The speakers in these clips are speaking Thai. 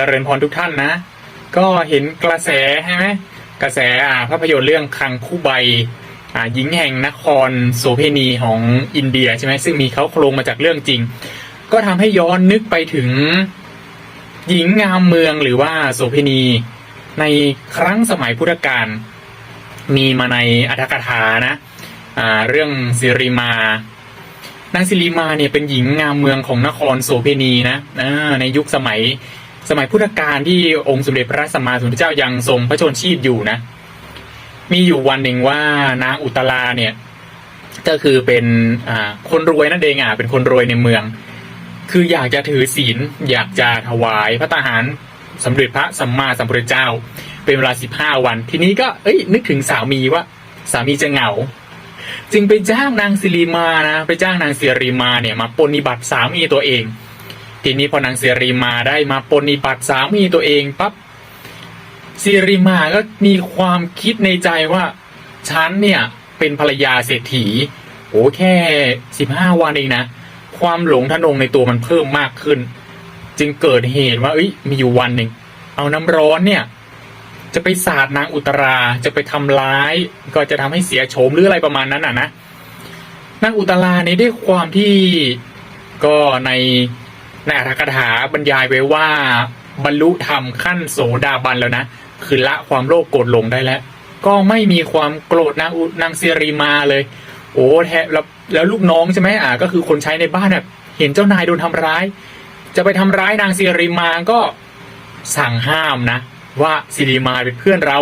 เจริญพรทุกท่านนะ ก็เห็นกระแสใช่ไหมกระแสอ่าภาพยนตร์เรื่องคังคู่ใบอ่าหญิงแห่งนครโสเพณีของอินเดียใช่ไหมซึ่งมีเขาโครงมาจากเรื่องจริง ก็ทำให้ย้อนนึกไปถึงหญิงงามเมืองหรือว่าโสเพณี ในครั้งสมัยพุทธกาลมีมาในอัตถกถานะอ่าเรื่องสิริมานางสิริมาเนี่ยเป็นหญิงงามเมืองของนครโสเพณีนะอ่าในยุคสมัย สมัยพุทธกาลที่องค์สมเด็จพระสัมมาสัมพุทธเจ้ายังทรงพระชนชีพอยู่นะ มีอยู่วันหนึ่งว่านางอุตลาเนี่ย ก็คือเป็นคนรวยนั่นเองอะเป็นคนรวยในเมือง คืออยากจะถือศีลอยากจะถวายพระตาหารสำเร็จพระสัมมาสัมพุทธเจ้า เป็นเวลาสิบห้าวัน ทีนี้ก็เอ้ยนึกถึงสามีว่า สามีจะเหงา จึงไปจ้างนางสิริมานะไปจ้างนางสิริมาเนี่ยมาปฏิบัติสามีตัวเอง ทีนี้พอนางสิริมาได้มาปฏิบัติสามีตัวเองปั๊บสิริมาก็มีความคิดในใจว่าฉันเนี่ยเป็นภรรยาเศรษฐีโอ้แค่สิบห้าวันเองนะ ความหลงทะนงในตัวมันเพิ่มมากขึ้น จึงเกิดเหตุว่าเอ้ยมีอยู่วันหนึ่งเอาน้ำร้อนเนี่ย จะไปสาดนางอุตราจะไปทำร้าย ก็จะทำให้เสียโฉมหรืออะไรประมาณนั้นอะนะนางอุตราเนี่ยด้วยความที่ก็ใน ในอัตถกถาบรรยายไว้ว่า บรรลุธรรมขั้นโสดาบันแล้วนะ คือละความโลภโกรธหลงได้แล้ว ก็ไม่มีความโกรธนางอุนางเซรีมาเลย โอ้แทแล้วแล้วลูกน้องใช่ไหมอ่าก็คือคนใช้ในบ้านแบบเห็นเจ้านายโดนทำร้าย จะไปทำร้ายนางเซรีมาก็สั่งห้ามนะ ว่าสิริมาเป็นเพื่อนเรา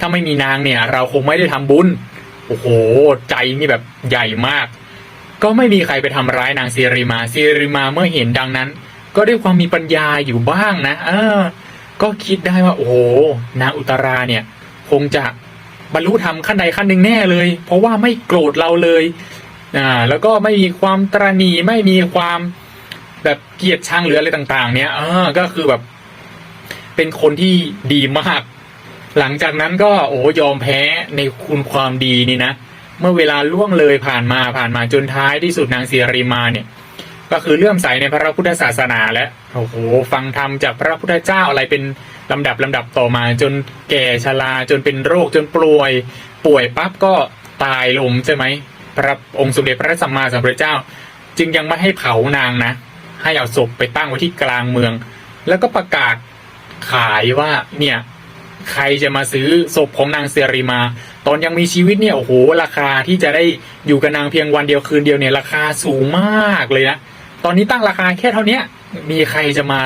ถ้าไม่มีนางเนี่ย เราคงไม่ได้ทำบุญโอ้โห ใจนี่แบบใหญ่มาก ก็ไม่มีใครไปทำร้ายนางสิริมาสิริมาเมื่อเห็นดังนั้น ก็ด้วยความมีปัญญาอยู่บ้างนะเออ ก็คิดได้ว่า โอ้โหนางอุตราเนี่ย คงจะบรรลุธรรมขั้นใดขั้นหนึ่งแน่เลย เพราะว่าไม่โกรธเราเลยอ่าแล้วก็ไม่มีความตรณีไม่มีความแบบเกียดชังหรืออะไรต่าง ๆ เนี่ยเออก็คือแบบ เป็นคนที่ดีมาก หลังจากนั้นก็โอ้ยอมแพ้ในคุณความดีนี่นะเมื่อเวลาล่วงเลยผ่านมาผ่านมาจนท้ายที่สุดนางเสียรีมาเนี่ย ก็คือเลื่อมใสในพระพุทธศาสนาและโอ้โหฟังธรรมจากพระพุทธเจ้าอะไรเป็นลำดับลำดับต่อมาจนแก่ชราจนเป็นโรคจนป่วย ป่วยปั๊บก็ตายลงใช่ไหมพระองค์สมเด็จพระสัมมาสัมพุทธเจ้า จึงยังไม่ให้เผานางนะ ให้เอาศพไปตั้งไว้ที่กลางเมือง แล้วก็ประกาศขายว่าเนี่ยใครจะมาซื้อศพของนางเซรีมา ตอนยังมีชีวิตเนี่ยโอ้โหราคาที่จะได้อยู่กับนางเพียงวันเดียวคืนเดียวเนี่ยราคาสูงมากเลยนะ ตอนนี้ตั้งราคาแค่เท่านี้มีใครจะมา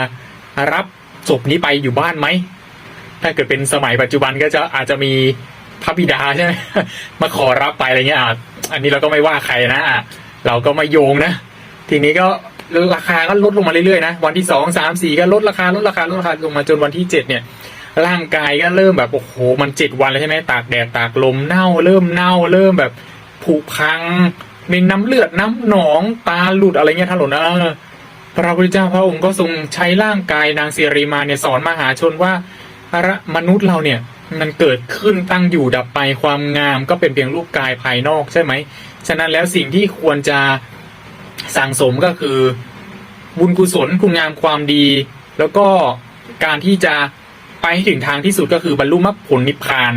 รับศพนี้ไปอยู่บ้านไหม ถ้าเกิดเป็นสมัยปัจจุบันก็จะอาจจะมีพระบิดาใช่ไหมมาขอรับไปอะไรเงี้ยอันนี้เราก็ไม่ว่าใครนะอะเราก็ไม่โยงนะ ทีนี้ก็ราคาก็ลดลงมาเรื่อยๆนะ วันที่สองสามสี่ก็ลดราคาลดราคาลดราคาลงมาจนวันที่เจ็ดเนี่ย ร่างกายก็เริ่มแบบโอ้โหมันเจ็ดวันแล้วใช่ไหมตากแดดตากลมเน่า เริ่มเน่าเริ่มแบบผุพัง มีน้ำเลือดน้ำหนองตาหลุดอะไรเงี้ยถลนเออพระพุทธเจ้าพระองค์ก็ทรงใช้ร่างกายนางเสรีมาเนี่ยสอนมหาชนว่าพระมนุษย์เราเนี่ยมันเกิดขึ้นตั้งอยู่ดับไปความงามก็เป็นเพียงรูปกายภายนอกใช่ไหม ฉะนั้นแล้วสิ่งที่ควรจะสั่งสมก็คือ บุญกุศลคุณงามความดี แล้วก็การที่จะไปถึงทางที่สุดก็คือบรรลุมรรคผลนิพพาน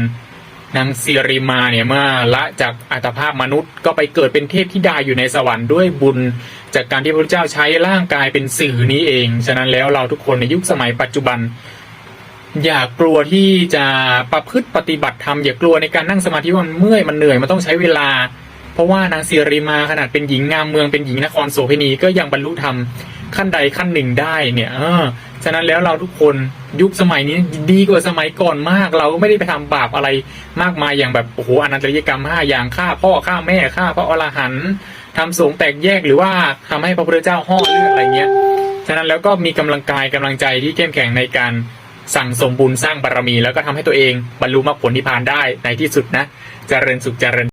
นางซีริมาเนี่ยเมื่อละจากอัตภาพมนุษย์ ก็ไปเกิดเป็นเทพธิดาอยู่ในสวรรค์ด้วยบุญ จากการที่พระเจ้าใช้ร่างกายเป็นสื่อนี้เอง ฉะนั้นแล้วเราทุกคนในยุคสมัยปัจจุบัน อย่ากลัวที่จะประพฤติปฏิบัติธรรมอย่ากลัวในการนั่งสมาธิวันเมื่อยมันเหนื่อยมันต้องใช้เวลา เพราะว่านางซีริมาขนาดเป็นหญิงงามเมืองเป็นหญิงนครโสเภณีก็ยังบรรลุธรรมขั้นใดขั้นหนึ่งได้เนี่ยเออ ฉะนั้นแล้วเราทุกคนยุคสมัยนี้ดีกว่าสมัยก่อนมาก เราก็ไม่ได้ไปทำบาปอะไรมากมายอย่างแบบโอ้โหอนันตริยกรรมห้าอย่างฆ่าพ่อฆ่าแม่ฆ่าพระอรหันต์ทำสงฆ์แตกแยกหรือว่าทำให้พระพุทธเจ้าห่อเลือดอะไรเงี้ยฉะนั้นแล้วก็มีกำลังกายกำลังใจที่เข้มแข็งในการสั่งสมบุญสร้างบารมี แล้วก็ทำให้ตัวเองบรรลุมรรคผลนิพพานได้ในที่สุดนะเจริญสุขเจริญ